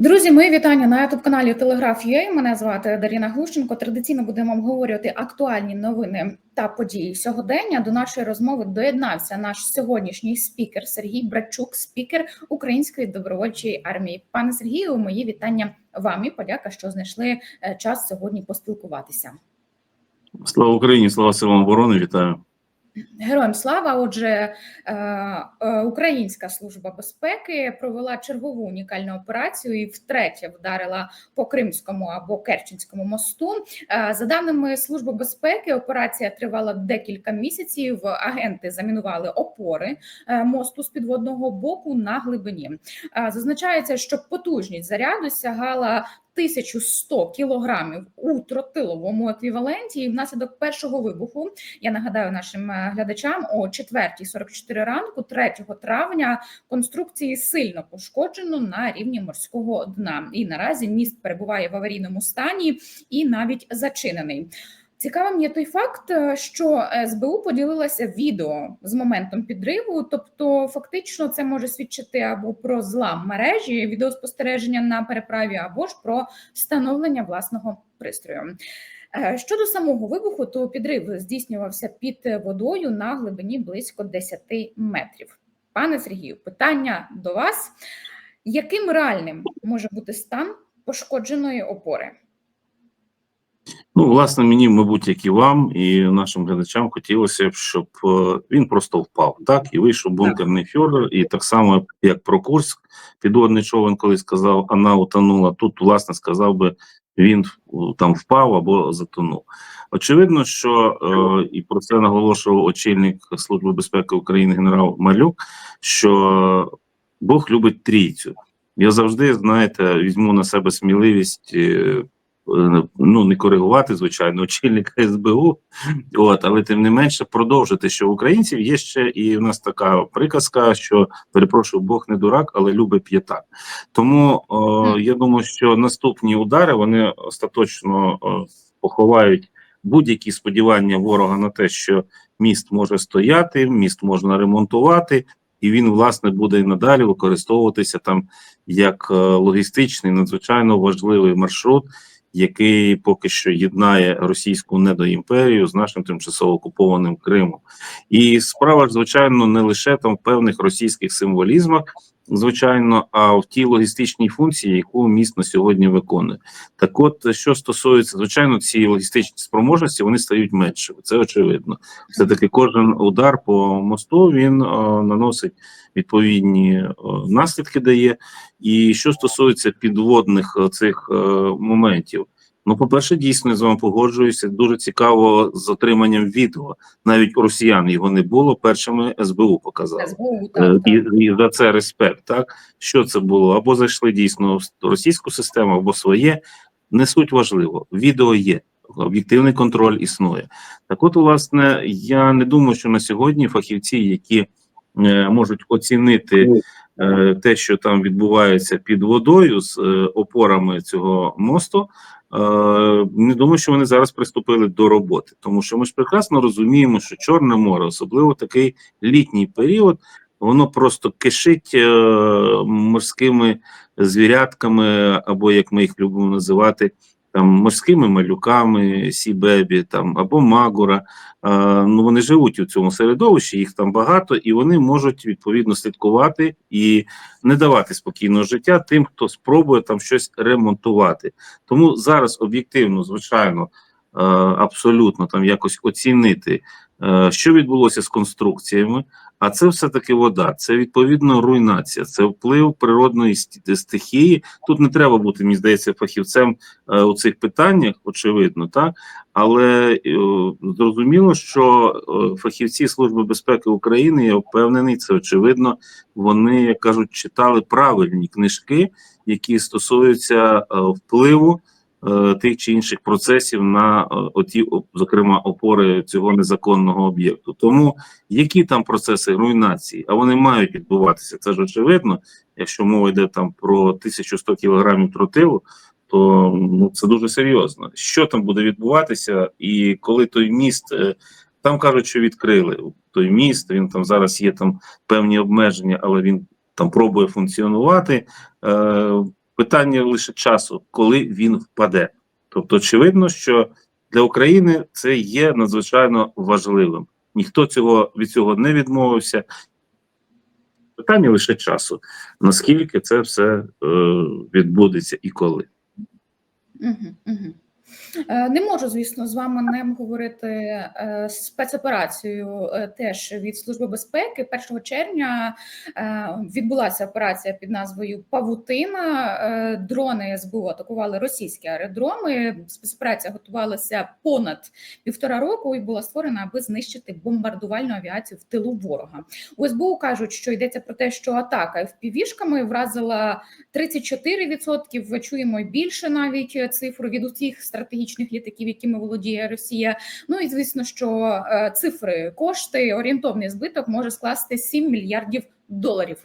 Друзі, мої вітання на youtube каналі Телеграф.ua. Мене звати Даріна Глущенко. Традиційно будемо обговорювати актуальні новини та події сьогодення. До нашої розмови доєднався наш сьогоднішній спікер Сергій Брачук, спікер Української добровольчої армії. Пане Сергію, мої вітання вам і подяка, що знайшли е, час сьогодні поспілкуватися. Слава Україні, слава силам оборони, вітаю. Героям слава. Отже, е, е, Українська служба безпеки провела чергову унікальну операцію і втретє вдарила по Кримському або Керченському мосту. Е, За даними Служби безпеки, операція тривала декілька місяців. Агенти замінували опори мосту з підводного боку на глибині. Зазначається, що потужність заряду сягала 1100 кілограмів у тротиловому еквіваленті. І внаслідок першого вибуху я нагадаю нашим е, глядачам о 4.44 ранку, 3 травня, конструкції сильно пошкоджено на рівні морського дна. І наразі міст перебуває в аварійному стані і навіть зачинений. Цікавим є той факт, е, що СБУ поділилася відео з моментом підриву, тобто фактично це може свідчити або про злам мережі відеоспостереження на переправі, або ж про встановлення власного пристрою. Е, Щодо самого вибуху, то підрив здійснювався під водою на глибині близько 10 метрів. Пане Сергію, питання до вас: яким реальним може бути стан пошкодженої опори? Ну, власне, мені, мабуть, як і вам, і нашим глядачам хотілося б, щоб е, він просто впав, так, і вийшов бункерний фьордер, і так само, як про Курськ, підводний човен, коли сказав, вона утонула, тут, власне, сказав би, він е, там впав або затонув. Очевидно, що е, і про це наголошував очільник Служби безпеки України генерал Малюк, що Бог любить трійцю. Я завжди, знаєте, візьму на себе сміливість. Ну не коригувати, звичайно, очільника СБУ, от, але тим не менше продовжити, що в українців є ще і в нас така приказка, що перепрошую, Бог не дурак, але любить п'ятак. Тому о, я думаю, що наступні удари вони остаточно о, поховають будь-які сподівання ворога на те, що міст може стояти, міст можна ремонтувати. І він, власне, буде і надалі використовуватися там як е, логістичний, надзвичайно важливий маршрут, який поки що єднає російську недоімперію з нашим тимчасово окупованим Кримом. І справа ж, звичайно, не лише там в певних російських символізмах, звичайно, а в тій логістичній функції, яку міст на сьогодні виконує. Так, от що стосується звичайно, ці логістичні спроможності, вони стають меншими. Це очевидно. Все таки кожен удар по мосту він о, наносить відповідні о, наслідки, дає. І що стосується підводних о, цих о, моментів. Ну, по-перше, дійсно я з вами погоджуюся. Дуже цікаво з отриманням відео. Навіть у росіян його не було. Першими СБУ показали. СБУ, Е, так, І, так. і за це респект. Так що це було? Або зайшли дійсно в російську систему, або своє. Не суть важливо. Відео є. Об'єктивний контроль існує. Так, от, власне, я не думаю, що на сьогодні фахівці, які е, можуть оцінити е, те, що там відбувається під водою з е, опорами цього мосту. Е, не думаю, що вони зараз приступили до роботи, тому що ми ж прекрасно розуміємо, що Чорне море, особливо такий літній період, воно просто кишить е, морськими звірятками, або як ми їх любимо називати, там морськими малюками, сібебі, там або магура. Е, ну вони живуть у цьому середовищі, їх там багато, і вони можуть відповідно слідкувати і не давати спокійного життя тим, хто спробує там щось ремонтувати. Тому зараз об'єктивно, звичайно, абсолютно там якось оцінити, е, що відбулося з конструкціями. А це все таки вода, це відповідно руйнація, це вплив природної сті- стихії. Тут не треба бути, мені здається, фахівцем е, у цих питаннях, очевидно, так але е, зрозуміло, що е, фахівці Служби безпеки України, я впевнений, це очевидно. Вони як кажуть, читали правильні книжки, які стосуються е, впливу е, тих чи інших процесів на е, оті, зокрема, опори цього незаконного об'єкту. Тому які там процеси руйнації, а вони мають відбуватися. Це ж очевидно. Якщо мова йде там про 1100 кілограмів тротилу, то ну це дуже серйозно. Що там буде відбуватися, і коли той міст е, там кажуть, що відкрили той міст, він там зараз є там певні обмеження, але він там пробує функціонувати. Е, Питання лише часу, коли він впаде. Тобто, очевидно, що для України це є надзвичайно важливим. Ніхто цього від цього не відмовився. Питання лише часу, наскільки це все е, відбудеться і коли. Угу, угу. Е, Не можу, звісно, з вами не говорити е, спецоперацію е, теж від Служби безпеки. 1 червня відбулася операція під назвою Павутина. Дрони СБУ атакували російські аеродроми. Спецоперація готувалася понад півтора року і була створена, аби знищити бомбардувальну авіацію в тилу ворога. У СБУ кажуть, що йдеться про те, що атака впівішками вразила 34%, ви чуємо більше навіть цифру від усіх стратегічних літаків, якими володіє Росія. Ну і звісно, що е, цифри, кошти, орієнтовний збиток може скласти 7 мільярдів доларів.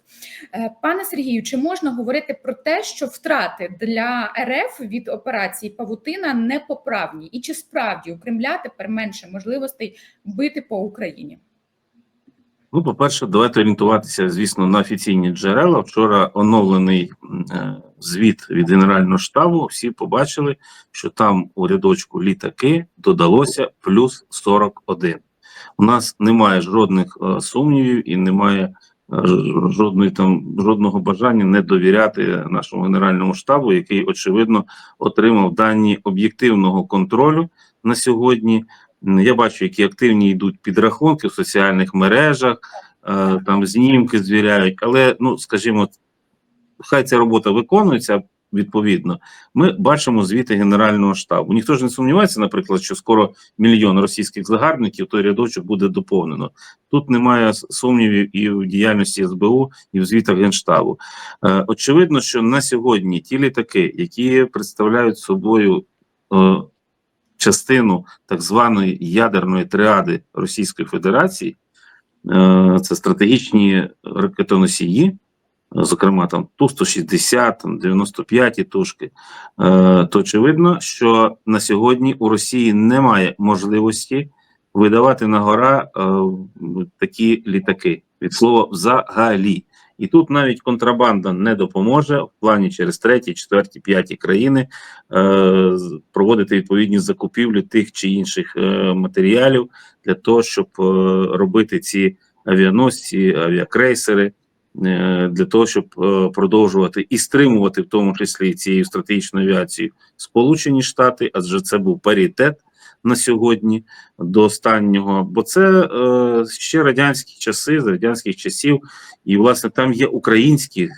Е, Пане Сергію, чи можна говорити про те, що втрати для РФ від операції Павутина непоправні, і чи справді у Кремля тепер менше можливостей бити по Україні? Ну, по-перше, давайте орієнтуватися, звісно, на офіційні джерела. Вчора оновлений е, звіт від Генерального штабу. Всі побачили, що там у рядочку літаки додалося плюс 41. У нас немає жодних е, сумнівів і немає е, жодної там жодного бажання не довіряти нашому генеральному штабу, який очевидно отримав дані об'єктивного контролю на сьогодні. Я бачу, які активні йдуть підрахунки в соціальних мережах, е, там знімки звіряють, але ну скажімо, хай ця робота виконується відповідно. Ми бачимо звіти Генерального штабу. Ніхто ж не сумнівається, наприклад, що скоро мільйон російських загарбників той рядочок буде доповнено. Тут немає сумнівів і в діяльності СБУ, і в звітах Генштабу. Е, очевидно, що на сьогодні ті літаки, які представляють собою е, частину так званої ядерної триади Російської Федерації, е, це стратегічні ракетоносії, зокрема там Ту-160, там 95 тушки, е, то очевидно, що на сьогодні у Росії немає можливості видавати на гора е, такі літаки від слова взагалі. І тут навіть контрабанда не допоможе в плані через треті, четверті, п'яті країни е, проводити відповідні закупівлі тих чи інших е, матеріалів для того, щоб е, робити ці авіаносці, авіакрейсери, для того, щоб е, продовжувати і стримувати, в тому числі цією стратегічною авіацією, Сполучені Штати, адже це був паритет на сьогодні до останнього, бо це е, ще радянські часи, з радянських часів, і власне там є українські е,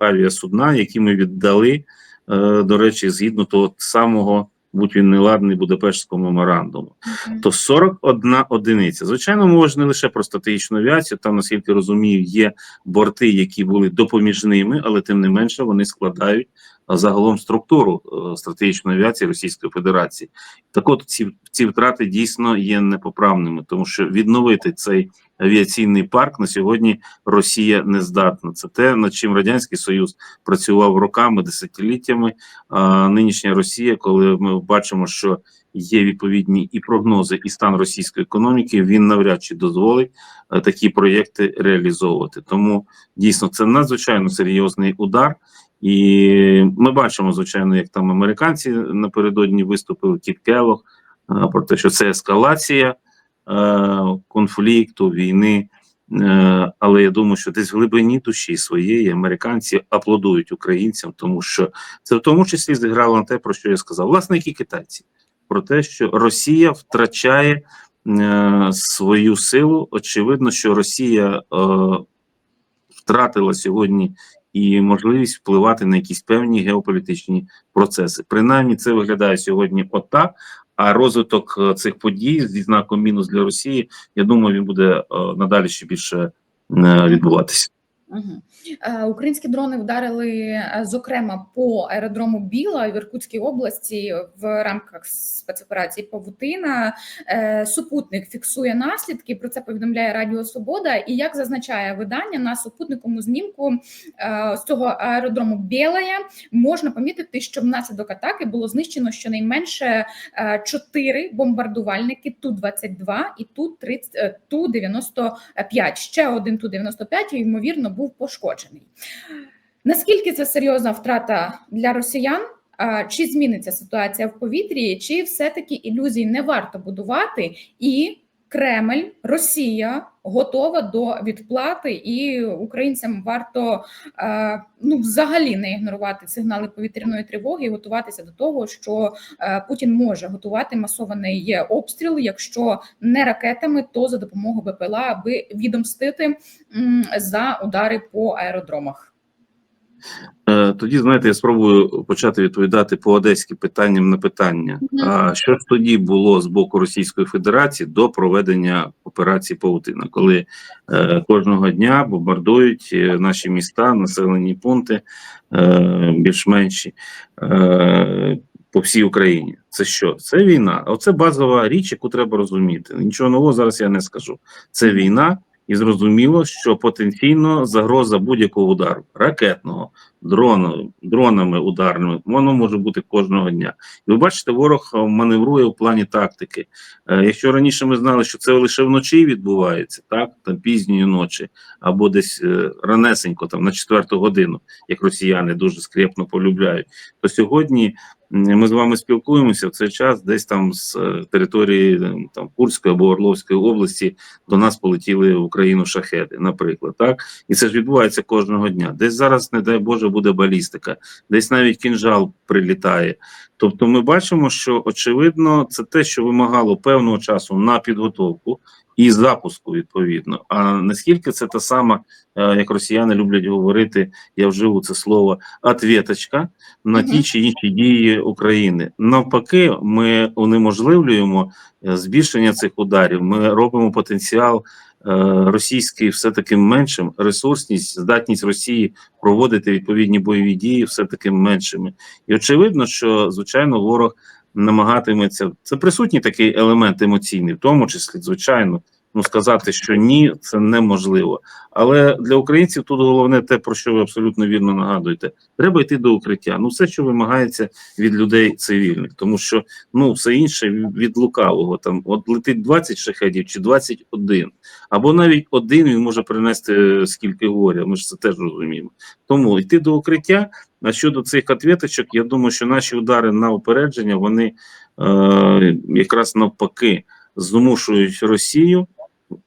авіасудна, які ми віддали, е, до речі, згідно того самого, будь він неладний Будапештського меморандуму то 41 одиниця. Звичайно, мова ж не лише про стратегічну авіацію. Там, наскільки розумію, є борти, які були допоміжними, але тим не менше вони складають загалом структуру е, стратегічної авіації Російської Федерації. Так, от ці, ці втрати дійсно є непоправними, тому що відновити цей авіаційний парк на сьогодні Росія не здатна. Це те, над чим радянський союз працював роками, десятиліттями. А нинішня Росія, коли ми бачимо, що є відповідні і прогнози, і стан російської економіки, він навряд чи дозволить е, такі проєкти реалізовувати. Тому дійсно це надзвичайно серйозний удар. І ми бачимо, звичайно, як там американці напередодні виступили Кіт Келлог, е, про те, що це ескалація конфлікту, війни. Е, Але я думаю, що десь в глибині душі своєї американці аплодують українцям, тому що це в тому числі зіграло на те, про що я сказав, власне, як і китайці, про те, що Росія втрачає е, свою силу. Очевидно, що Росія е, втратила сьогодні і можливість впливати на якісь певні геополітичні процеси. Принаймні, це виглядає сьогодні отак. А розвиток е, цих подій зі знаком мінус для Росії, я думаю, він буде е, надалі ще більше е, відбуватися. Угу. Українські дрони вдарили, е, зокрема, по аеродрому Біла в Іркутській області в рамках спецоперації Павутина. Е, Супутник фіксує наслідки. Про це повідомляє Радіо Свобода. І як зазначає видання на супутниковому знімку з цього аеродрому Білая можна помітити, що внаслідок атаки було знищено щонайменше е, чотири бомбардувальники Ту-22 і Ту-30, е, Ту-95. Ще один Ту-95, ймовірно, був пошкоджений. Наскільки це серйозна втрата для росіян? Чи зміниться ситуація в повітрі, чи все-таки ілюзій не варто будувати, і Кремль, Росія готова до відплати, і українцям варто е, ну взагалі не ігнорувати сигнали повітряної тривоги і готуватися до того, що е, Путін може готувати масований обстріл, якщо не ракетами, то за допомогою БПЛА, аби відомстити за удари по аеродромах. Е, Тоді, знаєте, я спробую почати відповідати по одеськи питанням на питання. А що ж тоді було з боку Російської Федерації до проведення операції Паутина, коли е, кожного дня бомбардують е, наші міста, населені пункти е, більш-менші е, по всій Україні? Це що? Це війна. Оце базова річ, яку треба розуміти. Нічого нового зараз я не скажу. Це війна. І зрозуміло, що потенційно загроза будь-якого удару ракетного, дрону, дронами ударними, воно може бути кожного дня. І ви бачите, ворог е, маневрує в плані тактики. Е, якщо раніше ми знали, що це лише вночі відбувається, так там пізньої ночі, або десь е, ранесенько, там на четверту годину, як росіяни дуже скрепно полюбляють, то сьогодні ми з вами спілкуємося в цей час, десь там з е, території е, там Курської або Орловської області до нас полетіли в Україну шахеди, наприклад, так і це ж відбувається кожного дня. Десь зараз, не дай Боже, буде балістика, десь навіть кінжал прилітає. Тобто, ми бачимо, що очевидно це те, що вимагало певного часу на підготовку і запуску, відповідно. А наскільки це та сама, е, як росіяни люблять говорити, я вживу це слово ответочка на ті чи інші дії України. Навпаки, ми унеможливлюємо е, збільшення цих ударів. Ми робимо потенціал е, російський все таки меншим, ресурсність, здатність Росії проводити відповідні бойові дії все таки меншими. І очевидно, що звичайно ворог намагатиметься. Це присутній такий елемент емоційний, в тому числі, звичайно. Ну, сказати, що ні, це неможливо. Але для українців тут головне те, про що ви абсолютно вірно нагадуєте. Треба йти до укриття. Ну, все, що вимагається від людей цивільних, тому що ну все інше від лукавого. Там от летить 20 шахедів чи 21, або навіть один він може принести е, скільки горя. Ми ж це теж розуміємо. Тому йти до укриття. А щодо цих ответочок, я думаю, що наші удари на упередження вони е, якраз навпаки змушують Росію.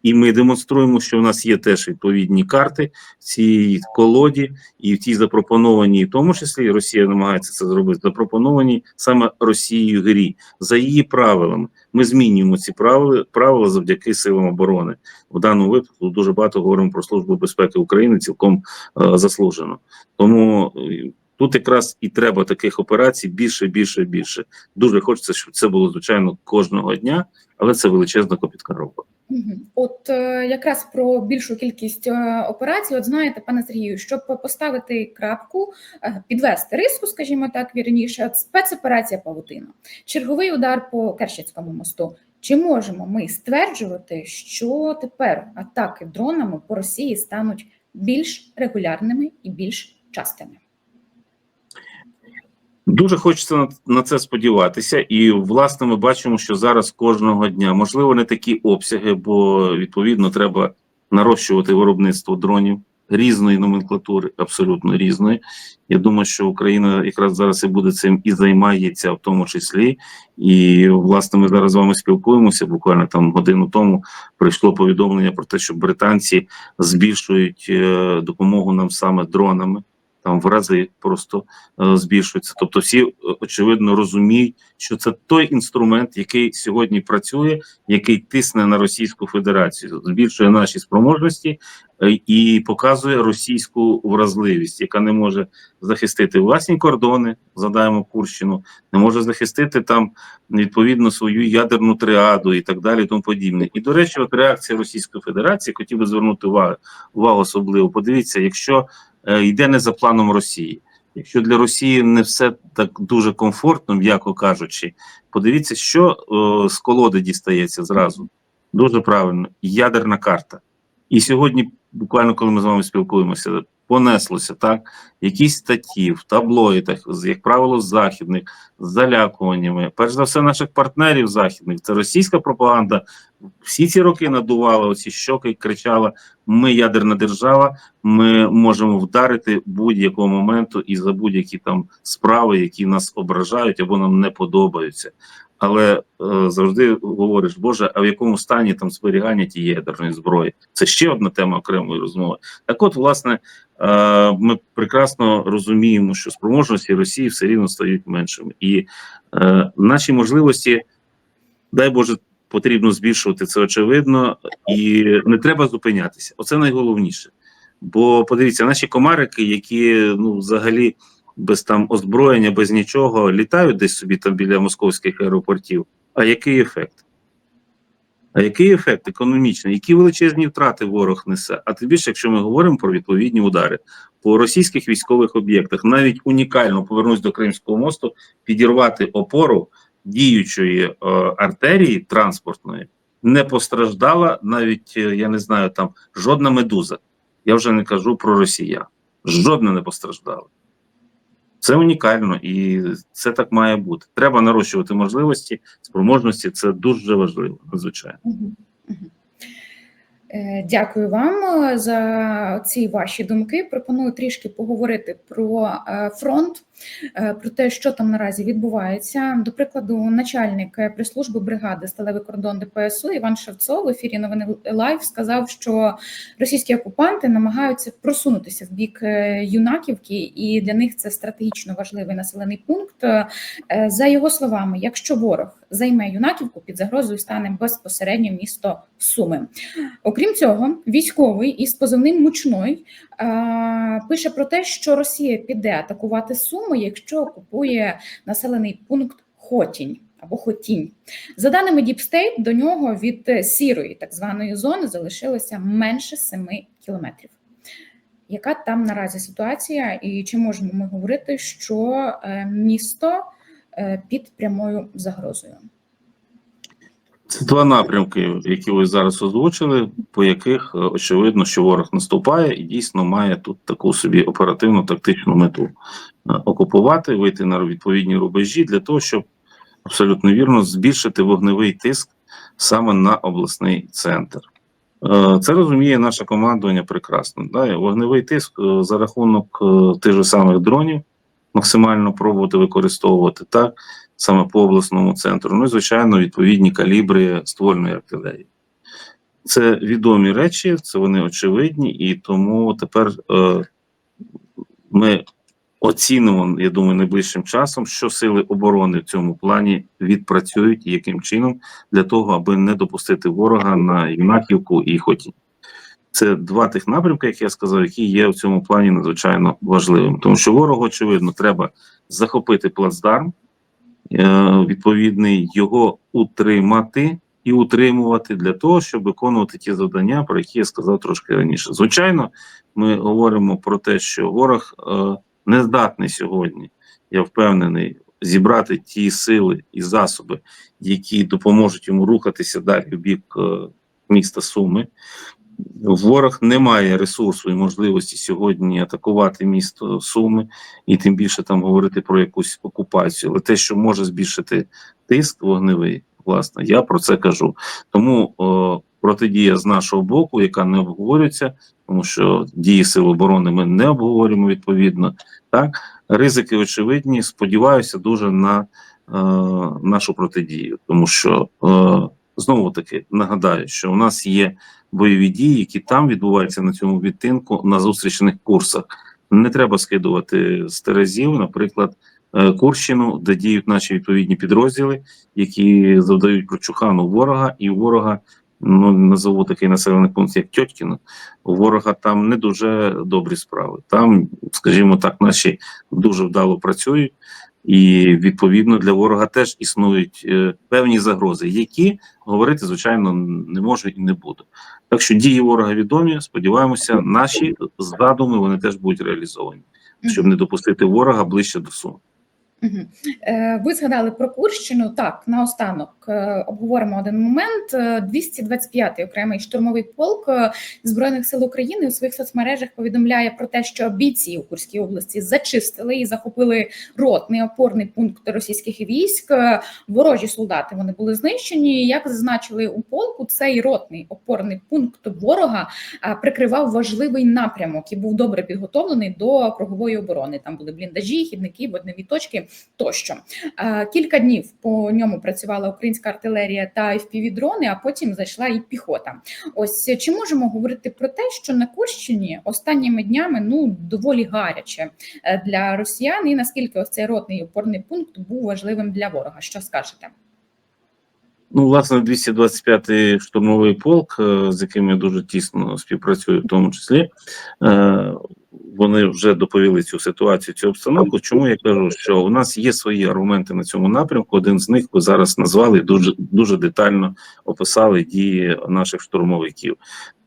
І ми демонструємо, що в нас є теж відповідні карти в цій колоді, і в тій запропонованій, в тому числі Росія намагається це зробити, запропонованій саме Росією грі за її правилами. Ми змінюємо ці правила правила завдяки силам оборони. В даному випадку дуже багато говоримо про службу безпеки України, цілком е, заслужено. Тому е, тут якраз і треба таких операцій більше, більше, більше. Дуже хочеться, щоб це було звичайно кожного дня, але це величезна копітка робота. От е, якраз про більшу кількість е, операцій, от знаєте, пане Сергію, щоб поставити крапку, е, підвести риску, скажімо так, вірніше, спецоперація Павутина, черговий удар по Керченському мосту. Чи можемо ми стверджувати, що тепер атаки дронами по Росії стануть більш регулярними і більш частими? Дуже хочеться на, це сподіватися, і власне ми бачимо, що зараз кожного дня можливо не такі обсяги, бо відповідно треба нарощувати виробництво дронів різної номенклатури, абсолютно різної. Я думаю, що Україна якраз зараз і буде цим і займається, в тому числі. І власне ми зараз з вами спілкуємося. Буквально там годину тому прийшло повідомлення про те, що британці збільшують е, допомогу нам саме дронами там в рази просто е, збільшується. Тобто, всі е, очевидно розуміють, що це той інструмент, який сьогодні працює, який тисне на Російську Федерацію, збільшує наші спроможності е, і показує російську вразливість, яка не може захистити власні кордони, задаємо Курщину, не може захистити там відповідно свою ядерну триаду і так далі, і тому подібне. І до речі, от реакція Російської Федерації хотів би звернути увагу, увагу особливо. Подивіться, якщо йде не за планом Росії. Якщо для Росії не все так дуже комфортно, м'яко кажучи, подивіться, що о, з колоди дістається зразу. Дуже правильно, ядерна карта. І сьогодні, буквально коли ми з вами спілкуємося, понеслося так, якісь статті в таблоїдах, як правило, західних з залякуваннями, перш за все, наших партнерів західних, це російська пропаганда. Всі ці роки надувала оці щоки, кричала: ми ядерна держава, ми можемо вдарити будь-якого моменту і за будь-які там справи, які нас ображають або нам не подобаються. Але е, завжди говориш, Боже, а в якому стані там зберігання тієї ядерної зброї? Це ще одна тема окремої розмови. Так, от, власне, е, ми прекрасно розуміємо, що спроможності Росії все рівно стають меншими, і е, наші можливості, дай Боже, потрібно збільшувати це очевидно, і не треба зупинятися. Оце найголовніше. Бо подивіться, наші комарики, які ну взагалі без там озброєння, без нічого літають десь собі там біля московських аеропортів. А який ефект? А який ефект економічний? Які величезні втрати ворог несе? А тим більше, якщо ми говоримо про відповідні удари по російських військових об'єктах, навіть унікально повернусь до Кримського мосту, підірвати опору діючої е, артерії транспортної не постраждала навіть, е, я не знаю, там жодна медуза. Я вже не кажу про росіян. Жодна не постраждала. Це унікально і це так має бути. Треба нарощувати можливості, спроможності. Це дуже важливо, надзвичайно. Е, Дякую вам е, за ці ваші думки. Пропоную трішки поговорити про е, фронт, про те, що там наразі відбувається. До прикладу, начальник прес-служби бригади Сталевий кордон ДПСУ Іван Шевцов в ефірі новини Лайв сказав, що російські окупанти намагаються просунутися в бік Юнаківки, і для них це стратегічно важливий населений пункт. За його словами, якщо ворог займе Юнаківку, під загрозою стане безпосередньо місто Суми. Окрім цього, військовий із позивним мучной пише про те, що Росія піде атакувати Суми, якщо окупує населений пункт Хотінь. Або Хотінь. За даними State, до нього від сірої так званої зони залишилося менше 7 кілометрів. Яка там наразі ситуація, і чи можемо ми говорити, що е, місто під прямою загрозою? Це два напрямки, які ви зараз озвучили, по яких е, очевидно, що ворог наступає і дійсно має тут таку собі оперативну тактичну мету Е, окупувати, вийти на відповідні рубежі для того, щоб абсолютно вірно збільшити вогневий тиск саме на обласний центр. Е, Це розуміє наше командування прекрасно. Да? Вогневий тиск е, за рахунок е, тих же самих дронів максимально пробувати використовувати так саме по обласному центру. Ну і звичайно, відповідні калібри ствольної артилерії. Це відомі речі, це вони очевидні, і тому тепер е, ми оцінимо, я думаю, найближчим часом, що сили оборони в цьому плані відпрацюють і яким чином для того, аби не допустити ворога на Юнаківку і Хотінь. Це два тих напрямки, як я сказав, які є в цьому плані надзвичайно важливим. Тому що ворогу, очевидно, треба захопити плацдарм, е, відповідний його утримати і утримувати для того, щоб виконувати ті завдання, про які я сказав трошки раніше. Звичайно, ми говоримо про те, що ворог е, не здатний сьогодні, я впевнений, зібрати ті сили і засоби, які допоможуть йому рухатися далі в бік е, міста Суми. Ворог не має ресурсу і можливості сьогодні атакувати місто Суми, і тим більше там говорити про якусь окупацію. Але те, що може збільшити тиск вогневий, власне, я про це кажу. Тому о, протидія з нашого боку, яка не обговорюється, тому що дії сил оборони ми не обговорюємо відповідно. Так, ризики очевидні. Сподіваюся дуже на е, нашу протидію, тому що е, знову таки нагадаю, що у нас є бойові дії, які там відбуваються на цьому відтинку на зустрічних курсах. Не треба скидувати з терезів, наприклад, е, Курщину, де діють наші відповідні підрозділи, які завдають прочухану ворога, і ворога ну назову такий населений пункт, як Тьоткіно, у ворога там не дуже добрі справи. Там, скажімо так, наші дуже вдало працюють, і відповідно для ворога теж існують е, певні загрози, які говорити звичайно не можу і не буду. Так що дії ворога відомі. Сподіваємося, наші задуми вони теж будуть реалізовані, щоб не допустити ворога ближче до Сум. Е, Ви згадали про Курщину. Так, наостанок е, обговоримо один момент. Е, 225-й окремий штурмовий полк е, збройних сил України у своїх соцмережах повідомляє про те, що бійці у Курській області зачистили і захопили ротний опорний пункт російських військ. Е, Ворожі солдати вони були знищені. Як зазначили у полку, цей ротний опорний пункт ворога е, прикривав важливий напрямок і був добре підготовлений до кругової оборони. Там були бліндажі, хідники, водневі точки тощо. Кілька днів по ньому працювала українська артилерія та FPV-дрони, а потім зайшла і піхота. Ось чи можемо говорити про те, що на Курщині останніми днями ну доволі гаряче е, для росіян, і наскільки ось цей ротний опорний пункт був важливим для ворога? Що скажете? Ну, власне, 225-й штурмовий полк, е, з яким я дуже тісно співпрацюю, в тому числі, е, вони вже доповіли цю ситуацію, цю обстановку. Чому я кажу, що у нас є свої аргументи на цьому напрямку? Один з них ви зараз назвали дуже дуже детально описали дії наших штурмовиків.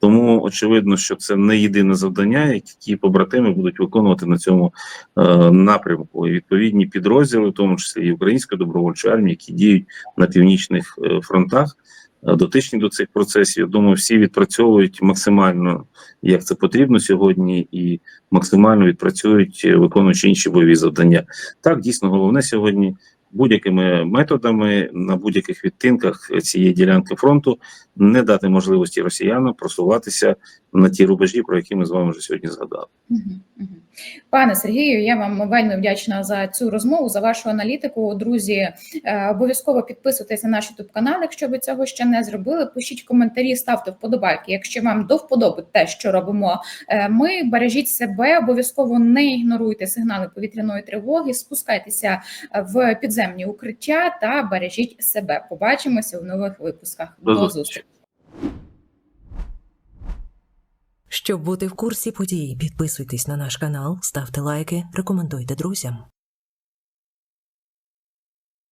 Тому очевидно, що це не єдине завдання, які побратими будуть виконувати на цьому е, напрямку. І відповідні підрозділи, в тому числі і української добровольчої армії, які діють на північних е, фронтах, дотичні до цих процесів. Я думаю, всі відпрацьовують максимально, як це потрібно сьогодні, і максимально відпрацюють, е, виконуючи інші бойові завдання. Так, дійсно, головне сьогодні будь-якими методами на будь-яких відтинках цієї ділянки фронту не дати можливості росіянам просуватися на ті рубежі, про які ми з вами вже сьогодні згадали. Пане Сергію, я вам вельми вдячна за цю розмову, за вашу аналітику. Друзі, е, обов'язково підписуйтесь на наш youtube канал, якщо ви цього ще не зробили. Пишіть коментарі, ставте вподобайки. Якщо вам до вподоби те, що робимо е, ми, бережіть себе, обов'язково не ігноруйте сигнали повітряної тривоги, спускайтеся в підземні укриття та бережіть себе. Побачимося в нових випусках. До зустрічі. Щоб бути в курсі подій, підписуйтесь на наш канал, ставте лайки, рекомендуйте друзям.